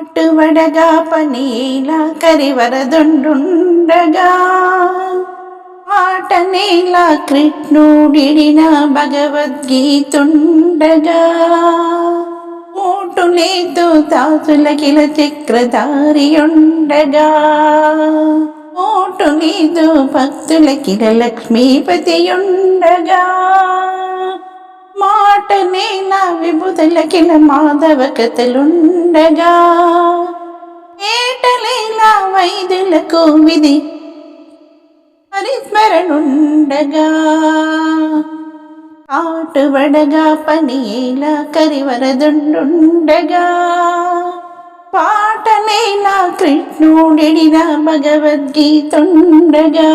పాటువడగా పనీలా కరివరదుండుండగా. ఆటనేలా కృష్ణుడిన భగవద్గీతుండగా. ఓటులేదు దాసులకిల చక్రధారియుండగా. Vote లేదు భక్తులకిల లక్ష్మీపతియుండగా. మాటనే నా విభుతులకిల మాధవ కథలుండగా. ఏటలేలా వైద్యులకు విధి పరిస్మరణుండగా. ఆటువడగా పనియేలా కరివరదుండుండగా పాటనేలా కృష్ణుడిడిన భగవద్గీతుండగా.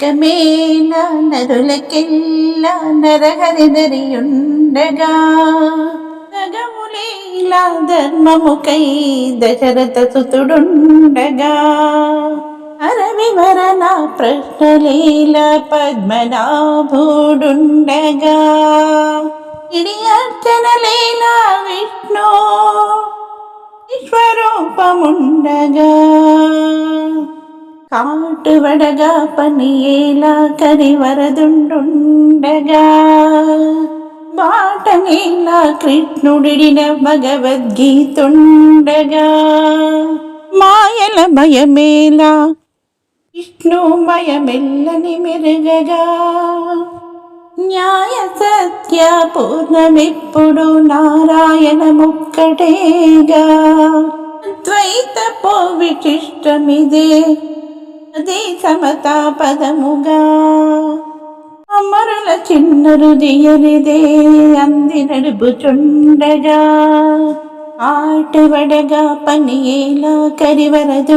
నరకమేల నరులకెల్లా నరహరిదరియుండగా జగములేలా ధర్మముకై దశరథ సుతుడుండగా. అరవివరణ ప్రశ్నలీల పద్మనాభుడుండగా. ఇది అర్చనలీల విష్ణు విశ్వరూపముండగా. కాటువడగా పనియేలా కరివరదుండుండగా. బాటనేలా కృష్ణుడిడిన భగవద్గీతుండగా. మాయల భయమేలా విష్ణుమయమెల్లని మెరుగగా. న్యాయ సత్య పూర్ణమిప్పుడు నారాయణ ముక్కటేగా. ద్వైత పో విశిష్టమిదే అదే సమతా పదముగా. అమరుల చిన్న హృదయరిదే అంది నడుపుచుండగా. ఆటవడగా పనియేలా కరివరదుండుండగా.